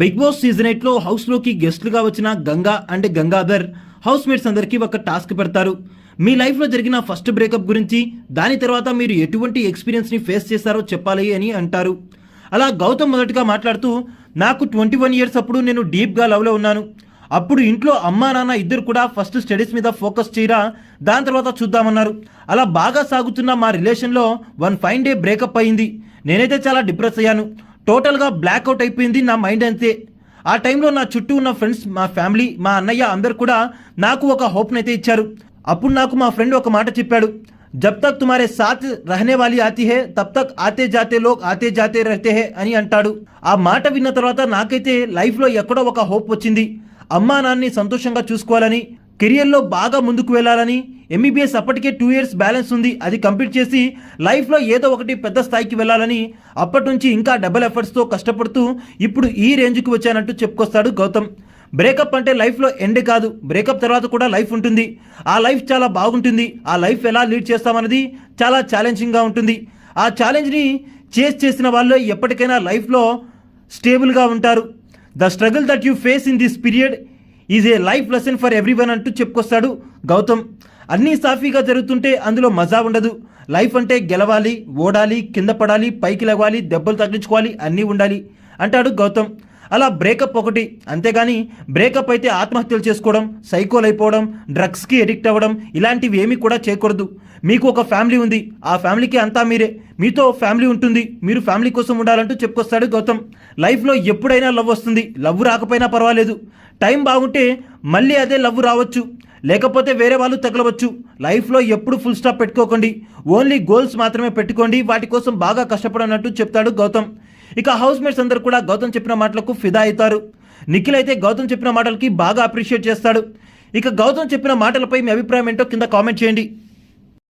Big boss season ఎయిట్లో హౌస్లోకి గెస్ట్లుగా వచ్చిన Ganga and Gangadhar housemates అందరికీ ఒక టాస్క్ పెడతారు. మీ లైఫ్లో జరిగిన ఫస్ట్ బ్రేకప్ గురించి దాని తర్వాత మీరు ఎటువంటి ఎక్స్పీరియన్స్ని ఫేస్ చేశారో చెప్పాలి అని అంటారు. అలా గౌతమ్ మొదటగా మాట్లాడుతూ నాకు ట్వంటీ వన్ ఇయర్స్ అప్పుడు నేను డీప్గా లవ్లో ఉన్నాను. అప్పుడు ఇంట్లో అమ్మా నాన్న ఇద్దరు కూడా ఫస్ట్ స్టడీస్ మీద ఫోకస్ చేయరా? దాని తర్వాత చూద్దామన్నారు. అలా బాగా సాగుతున్న మా రిలేషన్లో వన్ ఫైన్ డే బ్రేకప్ అయింది. నేనైతే చాలా డిప్రెస్ అయ్యాను. టోటల్గా బ్లాక్అవుట్ అయిపోయింది నా మైండ్ అంతే. ఆ టైంలో నా చుట్టూ ఉన్న ఫ్రెండ్స్ మా ఫ్యామిలీ మా అన్నయ్య అందరు కూడా నాకు ఒక హోప్ని అయితే ఇచ్చారు. అప్పుడు నాకు మా ఫ్రెండ్ ఒక మాట చెప్పాడు. జబ్ తక్ తుమారే సాత్ రహనే వాలి ఆతి హే తబ్ తక్ ఆతే జాతే లోక్ ఆతే జాతే రహతే హే అని అంటాడు. ఆ మాట విన్న తర్వాత నాకైతే లైఫ్లో ఎక్కడో ఒక హోప్ వచ్చింది. అమ్మా నాన్ని సంతోషంగా చూసుకోవాలని కెరియర్లో బాగా ముందుకు వెళ్ళాలని ఎంబీబీఎస్ అప్పటికే టూ ఇయర్స్ బ్యాలెన్స్ ఉంది. అది కంప్లీట్ చేసి లైఫ్లో ఏదో ఒకటి పెద్ద స్థాయికి వెళ్ళాలని అప్పటి నుంచి ఇంకా డబుల్ ఎఫర్ట్స్తో కష్టపడుతూ ఇప్పుడు ఈ రేంజ్కి వచ్చానంటూ చెప్పుకొస్తాడు గౌతమ్. బ్రేకప్ అంటే లైఫ్లో ఎండ్ కాదు. బ్రేకప్ తర్వాత కూడా లైఫ్ ఉంటుంది. ఆ లైఫ్ చాలా బాగుంటుంది. ఆ లైఫ్ ఎలా లీడ్ చేస్తామన్నది చాలా ఛాలెంజింగ్గా ఉంటుంది. ఆ ఛాలెంజ్ని చేస్ చేసిన వాళ్ళు ఎప్పటికైనా లైఫ్లో స్టేబుల్గా ఉంటారు. The struggle that you face in this period is a life lesson for everyone అంటూ చెప్పుకొస్తాడు గౌతమ్. అన్నీ సాఫీగా జరుగుతుంటే అందులో మజా ఉండదు. లైఫ్ అంటే గెలవాలి ఓడాలి కింద పడాలి పైకి లెగవాలి దెబ్బలు తగ్గించుకోవాలి అన్నీ ఉండాలి అంటాడు గౌతమ్. అలా బ్రేకప్ ఒకటి. అంతేగాని బ్రేకప్ అయితే ఆత్మహత్యలు చేసుకోవడం సైకోల్ అయిపోవడం డ్రగ్స్కి ఎడిక్ట్ అవ్వడం ఇలాంటివి ఏమీ కూడా చేయకూడదు. మీకు ఒక ఫ్యామిలీ ఉంది. ఆ ఫ్యామిలీకి అంతా మీరే. మీతో ఫ్యామిలీ ఉంటుంది. మీరు ఫ్యామిలీ కోసం ఉండాలంటూ చెప్పుకొస్తాడు గౌతమ్. లైఫ్లో ఎప్పుడైనా లవ్ వస్తుంది. లవ్ రాకపోయినా పర్వాలేదు. టైం బాగుంటే మళ్ళీ అదే లవ్ రావచ్చు. లేకపోతే వేరే వాళ్ళు తగలవచ్చు. లైఫ్లో ఎప్పుడు ఫుల్ స్టాప్ పెట్టుకోకండి. ఓన్లీ గోల్స్ మాత్రమే పెట్టుకోండి. వాటి కోసం బాగా కష్టపడనట్టు చెప్తాడు గౌతమ్. ఇక హౌస్ మేట్స్ అందరు కూడా గౌతమ్ చెప్పిన మాటలకు ఫిదా అవుతారు. నిఖిల్ అయితే గౌతమ్ చెప్పిన మాటలకి బాగా అప్రిషియేట్ చేస్తాడు. ఇక గౌతమ్ చెప్పిన మాటలపై మీ అభిప్రాయం ఏంటో కింద కామెంట్ చేయండి.